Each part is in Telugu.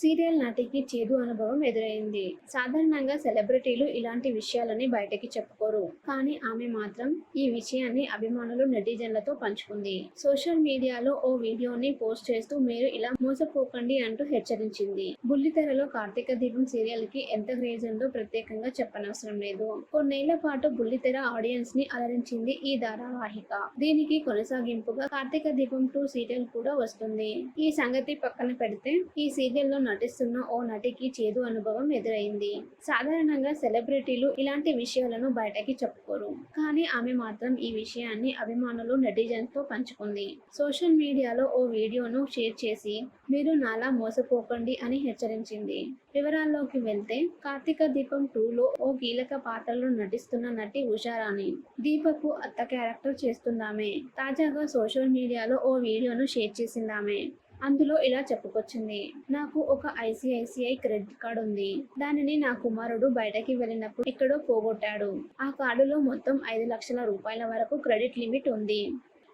సీరియల్ నటికి చేదు అనుభవం ఎదురైంది. సాధారణంగా సెలబ్రిటీలు ఇలాంటి విషయాలని బయటకి చెప్పుకోరు. కానీ ఆమె మాత్రం ఈ విషయాన్ని అభిమానులు నెటిజన్లతో పంచుకుంది. సోషల్ మీడియాలో ఓ వీడియోని పోస్ట్ చేస్తూ మీరు ఇలా మోసపోకండి అంటూ హెచ్చరించింది. బుల్లితెరలో కార్తీక దీపం సీరియల్కి ఎంత క్రేజ్ ఉందో ప్రత్యేకంగా చెప్పనవసరం లేదు. కొన్నేళ్ళ పాటు బుల్లితెర ఆడియన్స్ని అలరించింది ఈ ధారావాహిక. దీనికి కొనసాగింపుగా కార్తీక దీపం టూ సీరియల్ కూడా వస్తుంది. ఈ సంగతి పక్కన పెడితే ఈ సీరియల్లో నటిస్తున్న ఓ నటికి చేదు అనుభవం ఎదురైంది. సాధారణంగా సెలబ్రిటీలు ఇలాంటి విషయాలను బయటకి చెప్పుకోరు. కానీ ఆమె మాత్రం ఈ విషయాన్ని అభిమానులు నెటిజన్స్తో పంచుకుంది. సోషల్ మీడియాలో ఓ వీడియోను షేర్ చేసి మీరు నాలా మోసపోకండి అని హెచ్చరించింది. వివరాల్లోకి వెళ్తే కార్తీక దీపం టూలో ఓ కీలక పాత్రలో నటిస్తున్న నటి ఉషారాణి. దీపకు అత్త క్యారెక్టర్ చేస్తుందామే. తాజాగా సోషల్ మీడియాలో ఓ వీడియోను షేర్ చేసిందామే. అందులో ఇలా చెప్పుకొచ్చింది. నాకు ఒక ఐసిఐసిఐ క్రెడిట్ కార్డు ఉంది. దానిని నా కుమారుడు బయటకి వెళ్ళినప్పుడు ఎక్కడో పోగొట్టాడు. ఆ కార్డులో మొత్తం ఐదు లక్షల రూపాయల వరకు క్రెడిట్ లిమిట్ ఉంది.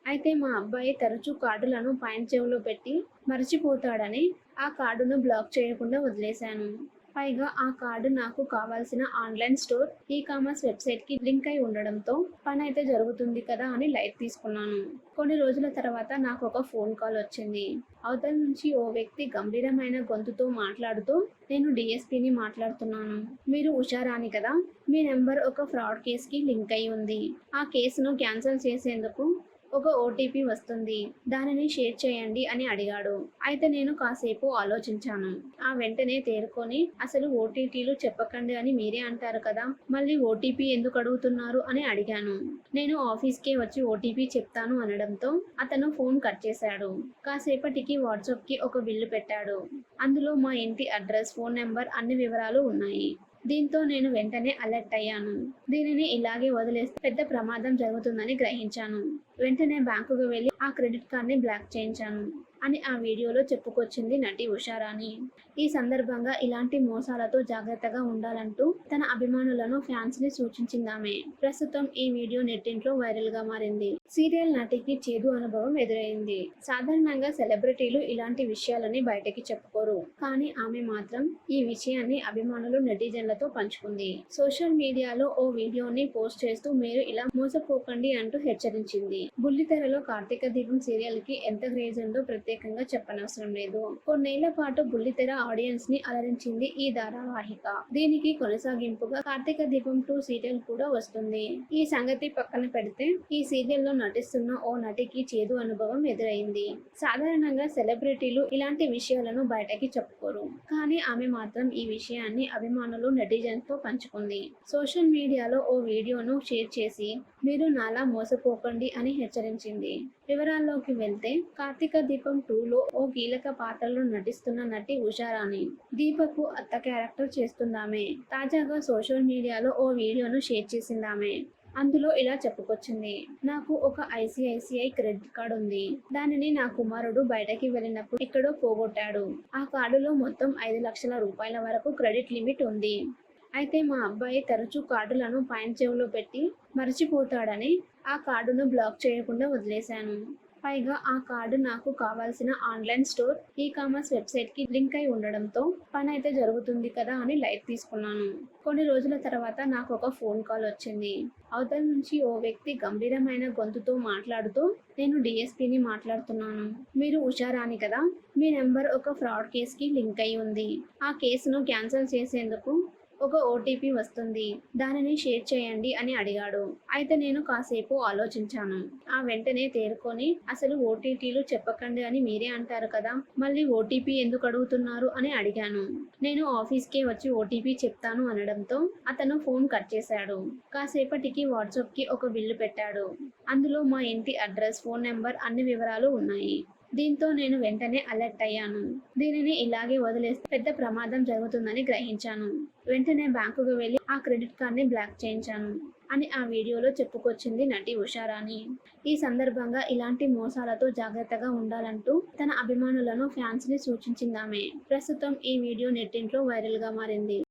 అయితే మా అబ్బాయి తరచూ కార్డులను పైన చెవులో పెట్టి మర్చిపోతాడని ఆ కార్డును బ్లాక్ చేయకుండా వదిలేశాను. పైగా ఆ కార్డు నాకు కావాల్సిన ఆన్లైన్ స్టోర్ ఈ కామర్స్ వెబ్సైట్కి లింక్ అయి ఉండడంతో పని అయితే జరుగుతుంది కదా అని లైట్ తీసుకున్నాను. కొన్ని రోజుల తర్వాత నాకు ఒక ఫోన్ కాల్ వచ్చింది. అవతల నుంచి ఓ వ్యక్తి గంభీరమైన గొంతుతో మాట్లాడుతూ నేను డిఎస్పీని మాట్లాడుతున్నాను. మీరు ఉషారాని కదా? మీ నెంబర్ ఒక ఫ్రాడ్ కేసుకి లింక్ అయి ఉంది. ఆ కేసును క్యాన్సిల్ చేసేందుకు ఒక ఓటీపీ వస్తుంది. దానిని షేర్ చేయండి అని అడిగాడు. అయితే నేను కాసేపు ఆలోచించాను. ఆ వెంటనే తేరుకొని అసలు ఓటీటీలు చెప్పకండి అని మీరే అంటారు కదా మళ్ళీ ఓటీపీ ఎందుకు అడుగుతున్నారు? అని అడిగాను. నేను ఆఫీస్కే వచ్చి ఓటీపీ చెప్తాను అనడంతో అతను ఫోన్ కట్ చేశాడు. కాసేపటికి వాట్సాప్కి ఒక బిల్లు పెట్టాడు. అందులో మా ఇంటి అడ్రస్ ఫోన్ నెంబర్ అన్ని వివరాలు ఉన్నాయి. దీంతో నేను వెంటనే అలర్ట్ అయ్యాను. దీనిని ఇలాగే వదిలేస్తే పెద్ద ప్రమాదం జరుగుతుందని గ్రహించాను. వెంటనే బ్యాంకుకు వెళ్ళి ఆ క్రెడిట్ కార్డ్ని బ్లాక్ చేయించాను. అని ఆ వీడియోలో చెప్పుకొచ్చింది నటి ఉషారాణి. ఈ సందర్భంగా ఇలాంటి మోసాలతో జాగ్రత్తగా ఉండాలంటూ తన అభిమానులను ఫ్యాన్స్ని సూచించిందామె. ప్రస్తుతం ఈ వీడియో నెట్టింట్లో వైరల్గా మారింది. సీరియల్ నటికి చేదు అనుభవం ఎదురైంది. సాధారణంగా సెలబ్రిటీలు ఇలాంటి విషయాలని బయటకి చెప్పుకోరు. కానీ ఆమె మాత్రం ఈ విషయాన్ని అభిమానులు నెటిజన్లతో పంచుకుంది. సోషల్ మీడియాలో ఓ వీడియోని పోస్ట్ చేస్తూ మీరు ఇలా మోసపోకండి అంటూ హెచ్చరించింది. బుల్లితెరలో కార్తీక దీపం సీరియల్కి ఎంత క్రేజ్ ఉందో ప్రత్యేకంగా చెప్పనవసరం లేదు. కొన్నేళ్ళ పాటు బుల్లితెర ఆడియన్స్ని అలరించింది ఈ ధారావాహిక. దీనికి కొనసాగింపుగా కార్తీక దీపం టూ సీరియల్ కూడా వస్తుంది. ఈ సంగతి పక్కన పెడితే ఈ సీరియల్లో నటిస్తున్న ఓ నటికి చేదు అనుభవం ఎదురైంది. సాధారణంగా సెలబ్రిటీలు ఇలాంటి విషయాలను బయటకి చెప్పుకోరు. కానీ ఆమె మాత్రం ఈ విషయాన్ని అభిమానులు నెటిజన్స్తో పంచుకుంది. సోషల్ మీడియాలో ఓ వీడియోను షేర్ చేసి మీరు నాలా మోసపోకండి అని హెచ్చరించింది. వివరాల్లోకి వెళ్తే కార్తీక దీపం టూలో ఓ కీలక పాత్రలో నటిస్తున్న నటి ఉషారాణి. దీపకు అత్త క్యారెక్టర్ చేస్తుందామే. తాజాగా సోషల్ మీడియాలో ఓ వీడియోను షేర్ చేసిందామే. అందులో ఇలా చెప్పుకొచ్చింది. నాకు ఒక ఐసిఐసిఐ క్రెడిట్ కార్డు ఉంది. దానిని నా కుమారుడు బయటకి వెళ్ళినప్పుడు ఎక్కడో పోగొట్టాడు. ఆ కార్డులో మొత్తం ఐదు లక్షల రూపాయల వరకు క్రెడిట్ లిమిట్ ఉంది. అయితే మా అబ్బాయి తరచూ కార్డులను పైన చెవులో పెట్టి మర్చిపోతాడని ఆ కార్డును బ్లాక్ చేయకుండా వదిలేశాను. పైగా ఆ కార్డు నాకు కావాల్సిన ఆన్లైన్ స్టోర్ ఈ కామర్స్ వెబ్సైట్కి లింక్ అయి ఉండడంతో పని అయితే జరుగుతుంది కదా అని లైట్ తీసుకున్నాను. కొన్ని రోజుల తర్వాత నాకు ఒక ఫోన్ కాల్ వచ్చింది. అవతల నుంచి ఓ వ్యక్తి గంభీరమైన గొంతుతో మాట్లాడుతూ నేను డిఎస్పీని మాట్లాడుతున్నాను. మీరు ఉషారాని కదా? మీ నెంబర్ ఒక ఫ్రాడ్ కేసుకి లింక్ అయి ఉంది. ఆ కేసును క్యాన్సిల్ చేసేందుకు ఒక ఓటీపీ వస్తుంది. దానిని షేర్ చేయండి అని అడిగాడు. అయితే నేను కాసేపు ఆలోచించాను. ఆ వెంటనే తేరుకొని అసలు ఓటీటీలు చెప్పకండి అని మీరే అంటారు కదా మళ్ళీ ఓటీపీ ఎందుకు అడుగుతున్నారు? అని అడిగాను. నేను ఆఫీస్కే వచ్చి ఓటీపీ చెప్తాను అనడంతో అతను ఫోన్ కట్ చేశాడు. కాసేపటికి వాట్సాప్కి ఒక బిల్లు పెట్టాడు. అందులో మా ఇంటి అడ్రస్ ఫోన్ నెంబర్ అన్ని వివరాలు ఉన్నాయి. దీంతో నేను వెంటనే అలర్ట్ అయ్యాను. దీనిని ఇలాగే వదిలేస్తే పెద్ద ప్రమాదం జరుగుతుందని గ్రహించాను. వెంటనే బ్యాంకుకు వెళ్ళి ఆ క్రెడిట్ కార్డ్ని బ్లాక్ చేయించాను అని ఆ వీడియోలో చెప్పుకొచ్చింది నటి ఉషారాణి. ఈ సందర్భంగా ఇలాంటి మోసాలతో జాగ్రత్తగా ఉండాలంటూ తన అభిమానులను ఫ్యాన్స్ని సూచించిందామె. ప్రస్తుతం ఈ వీడియో నెట్టింట్లో వైరల్గా మారింది.